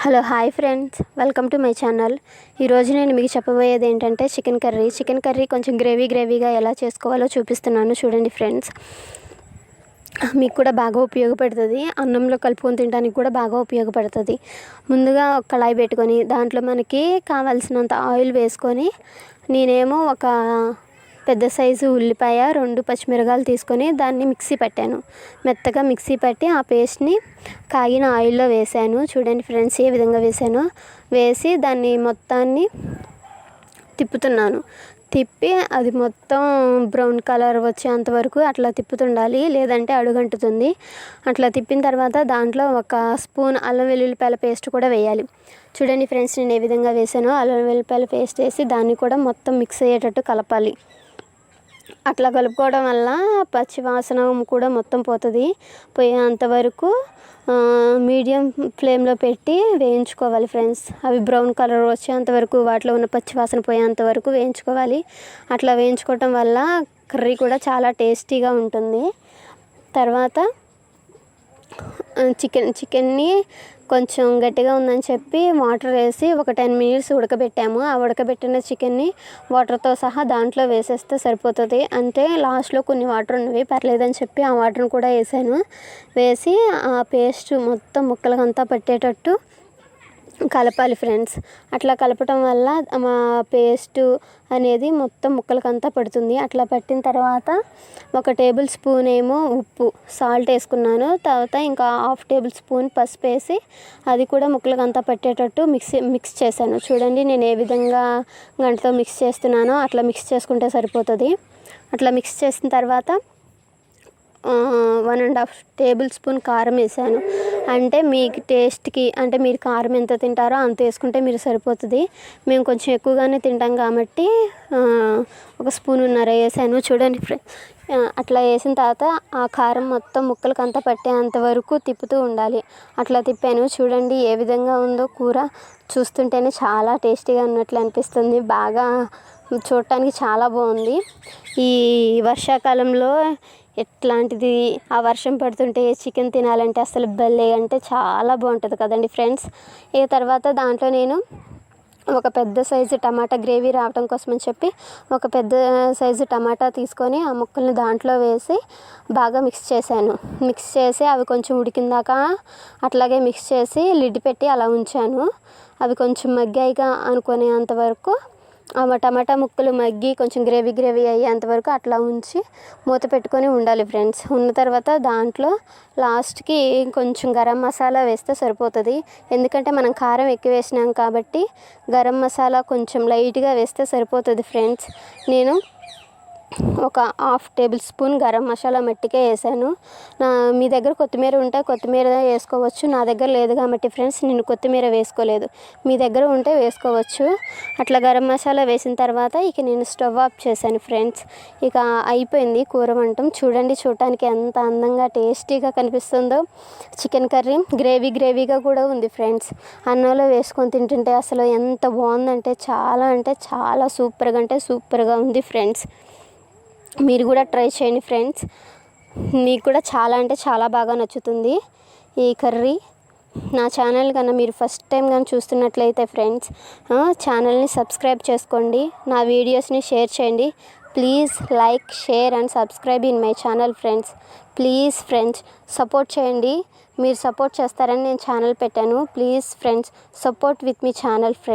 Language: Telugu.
Hello hi friends. Welcome to my channel. ఈరోజు నేను మీకు చెప్పబోయేది ఏంటంటే చికెన్ కర్రీ. చికెన్ కర్రీ కొంచెం గ్రేవీ గ్రేవీగా ఎలా చేసుకోవాలో చూపిస్తున్నాను చూడండి ఫ్రెండ్స్. మీకు కూడా బాగా ఉపయోగపడుతుంది. అన్నంలో కలుపుకొని తినడానికి కూడా బాగా ఉపయోగపడుతుంది. ముందుగా ఒక కళాయి పెట్టుకొని దాంట్లో మనకి కావాల్సినంత ఆయిల్ వేసుకొని నేనేమో ఒక పెద్ద సైజు ఉల్లిపాయ రెండు పచ్చిమిరకాయలు తీసుకొని దాన్ని మిక్సీ పట్టాను. మెత్తగా మిక్సీ పట్టి ఆ పేస్ట్ని కాగిన ఆయిల్లో వేసాను. చూడండి ఫ్రెండ్స్ ఏ విధంగా వేసానో. వేసి దాన్ని మొత్తాన్ని తిప్పుతున్నాను. తిప్పి అది మొత్తం బ్రౌన్ కలర్ వచ్చేంత వరకు అట్లా తిప్పుతుండాలి. లేదంటే అడుగంటుతుంది. అట్లా తిప్పిన తర్వాత దాంట్లో ఒక స్పూన్ అల్లం వెల్లుల్లిపాయల పేస్ట్ కూడా వేయాలి. చూడండి ఫ్రెండ్స్ నేను ఏ విధంగా వేసానో. అల్లం వెల్లుల్లిపాయల పేస్ట్ వేసి దాన్ని కూడా మొత్తం మిక్స్ అయ్యేటట్టు కలపాలి. అట్లా కలుపుకోవడం వల్ల పచ్చి వాసన కూడా మొత్తం పోతుంది. పోయేంత వరకు మీడియం ఫ్లేమ్లో పెట్టి వేయించుకోవాలి ఫ్రెండ్స్. అవి బ్రౌన్ కలర్ వచ్చేంత వరకు వాటిలో ఉన్న పచ్చి వాసన పోయేంత వరకు వేయించుకోవాలి. అట్లా వేయించుకోవటం వల్ల కర్రీ కూడా చాలా టేస్టీగా ఉంటుంది. తర్వాత చికెన్ చికెన్ని కొంచెం గట్టిగా ఉందని చెప్పి వాటర్ వేసి ఒక టెన్ మినిట్స్ ఉడకబెట్టాము. ఆ ఉడకబెట్టిన చికెన్ని వాటర్తో సహా దాంట్లో వేసేస్తే సరిపోతుంది. అంటే లాస్ట్లో కొన్ని వాటర్ ఉన్నవి పర్లేదని చెప్పి ఆ వాటర్ని కూడా వేసాను. వేసి ఆ పేస్ట్ మొత్తం ముక్కలకంతా పట్టేటట్టు కలపాలి ఫ్రెండ్స్. అట్లా కలపటం వల్ల మా పేస్టు అనేది మొత్తం ముక్కలకంతా పడుతుంది. అట్లా పట్టిన తర్వాత ఒక టేబుల్ స్పూన్ ఏమో ఉప్పు సాల్ట్ వేసుకున్నాను. తర్వాత ఇంకా హాఫ్ టేబుల్ స్పూన్ పసుపు వేసి అది కూడా ముక్కలకంతా పట్టేటట్టు మిక్స్ మిక్స్ చేశాను. చూడండి నేను ఏ విధంగా గంటతో మిక్స్ చేస్తున్నానో అట్లా మిక్స్ చేసుకుంటే సరిపోతుంది. అట్లా మిక్స్ చేసిన తర్వాత one and half tablespoon కారం వేసాను. అంటే మీకు టేస్ట్కి అంటే మీరు కారం ఎంత తింటారో అంత వేసుకుంటే మీరు సరిపోతుంది. మేము కొంచెం ఎక్కువగానే తింటాం కాబట్టి ఒక స్పూన్ ఉన్నర వేసాను. చూడండి ఫ్రెండ్స్ అట్లా వేసిన తర్వాత ఆ కారం మొత్తం ముక్కలకి అంతా పట్టేంత వరకు తిప్పుతూ ఉండాలి. అట్లా తిప్పాను. చూడండి ఏ విధంగా ఉందో కూర. చూస్తుంటేనే చాలా టేస్టీగా ఉన్నట్లు అనిపిస్తుంది. బాగా చూడటానికి చాలా బాగుంది. ఈ వర్షాకాలంలో ఎట్లాంటిది ఆ వర్షం పడుతుంటే చికెన్ తినాలంటే అసలు భలే అంటే చాలా బాగుంటుంది కదండి ఫ్రెండ్స్. ఇక తర్వాత దాంట్లో నేను ఒక పెద్ద సైజు టమాటా గ్రేవీ రావడం కోసం అని చెప్పి ఒక పెద్ద సైజు టమాటా తీసుకొని ఆ ముక్కల్ని దాంట్లో వేసి బాగా మిక్స్ చేశాను. మిక్స్ చేసి అవి కొంచెం ఉడికిందాక అట్లాగే మిక్స్ చేసి లిడ్ పెట్టి అలా ఉంచాను. అవి కొంచెం మగ్గాయిగా అనుకునేంత వరకు టమాటా ముక్కలు మగ్గి కొంచెం గ్రేవీ గ్రేవీ అయ్యేంతవరకు అట్లా ఉంచి మూత పెట్టుకొని ఉండాలి ఫ్రెండ్స్. ఉన్న తర్వాత దాంట్లో లాస్ట్కి కొంచెం గరం మసాలా వేస్తే సరిపోతుంది. ఎందుకంటే మనం కారం ఎక్కువ వేసినాం కాబట్టి గరం మసాలా కొంచెం లైట్గా వేస్తే సరిపోతుంది ఫ్రెండ్స్. నేను ఒక half tablespoon garam masala మట్టికే వేసాను. నా మీ దగ్గర కొత్తిమీర ఉంటే కొత్తిమీర వేసుకోవచ్చు. నా దగ్గర లేదు కాబట్టి ఫ్రెండ్స్ నేను కొత్తిమీర వేసుకోలేదు. మీ దగ్గర ఉంటే వేసుకోవచ్చు. అట్లా గరం మసాలా వేసిన తర్వాత ఇక నేను స్టవ్ ఆఫ్ చేశాను ఫ్రెండ్స్. ఇక అయిపోయింది కూర వంటం. చూడండి చూడటానికి ఎంత అందంగా టేస్టీగా కనిపిస్తుందో. చికెన్ కర్రీ గ్రేవీ గ్రేవీగా కూడా ఉంది ఫ్రెండ్స్. అన్నంలో వేసుకొని తింటుంటే అసలు ఎంత బాగుందంటే చాలా అంటే చాలా సూపర్గా అంటే సూపర్గా ఉంది ఫ్రెండ్స్. మీరు కూడా ట్రై చేయండి ఫ్రెండ్స్. మీకు కూడా చాలా అంటే చాలా బాగా నచ్చుతుంది ఈ కర్రీ. నా ఛానల్ కన్నా మీరు ఫస్ట్ టైం కానీ చూస్తున్నట్లయితే ఫ్రెండ్స్ ఛానల్ని సబ్స్క్రైబ్ చేసుకోండి. నా వీడియోస్ని షేర్ చేయండి. Please like share and subscribe in my channel friends. Please friends support చేయండి. మీరు సపోర్ట్ చేస్తారని నేను ఛానల్ పెట్టాను. ప్లీజ్ ఫ్రెండ్స్ సపోర్ట్ విత్ మీ ఛానల్ ఫ్రెండ్స్.